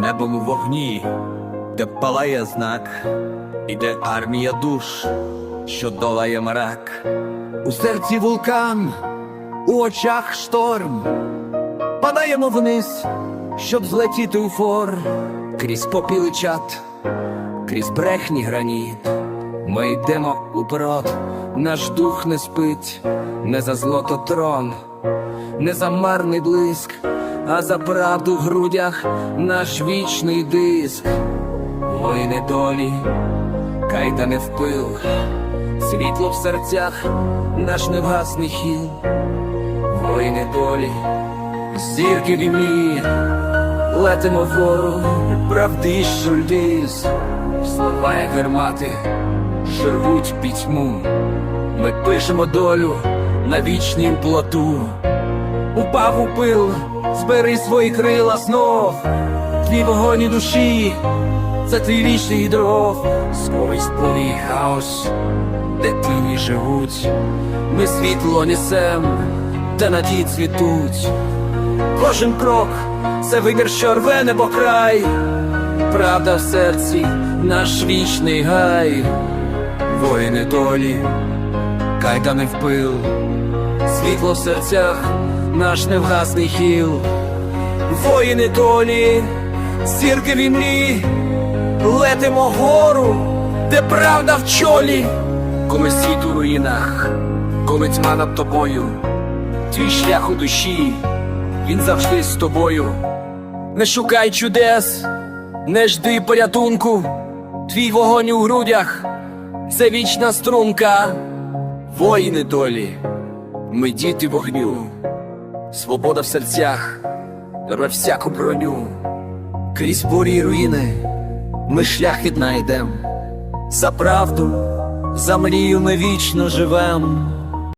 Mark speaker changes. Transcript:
Speaker 1: небом у вогні, де палає знак, іде армія душ, що долає мрак. У серці вулкан, у очах шторм, падаємо вниз, щоб злетіти у фор, крізь попіл чат, крізь брехні граніт. Ми йдемо уперед, наш дух не спить, не за злото трон, не за марний блиск, а за правду в грудях наш вічний диск. Воїни долі, кайдани в пил, світло в серцях, наш невгасний хіл. Воїни долі, зірки в імлі, летимо вгору, правди ліс, слова як гармати, що пітьму. Ми пишемо долю на вічнім плоту. Упав у пил, збери свої крила знов, твій вогонь і душі, це твій вічний дров, Скорість полі хаос, де тіні живуть, ми світло несем, та надії цвітуть. Кожен крок це вибір, що рве небо край, правда в серці, наш вічний гай, воїни долі, кайдани в пил, світло в серцях, наш невгасний хіл, воїни долі, зірки в імлі, летимо вгору, де правда в чолі, коли світ у руїнах, коли тьма над тобою, твій шлях у душі, він завжди з тобою. Не шукай чудес, не жди порятунку, твій вогонь у грудях, це вічна струнка, воїни долі, ми діти вогню, свобода в серцях, рве всяку броню, крізь бурі й руїни, ми шлях віднайдем, за правду, за мрію ми вічно живем.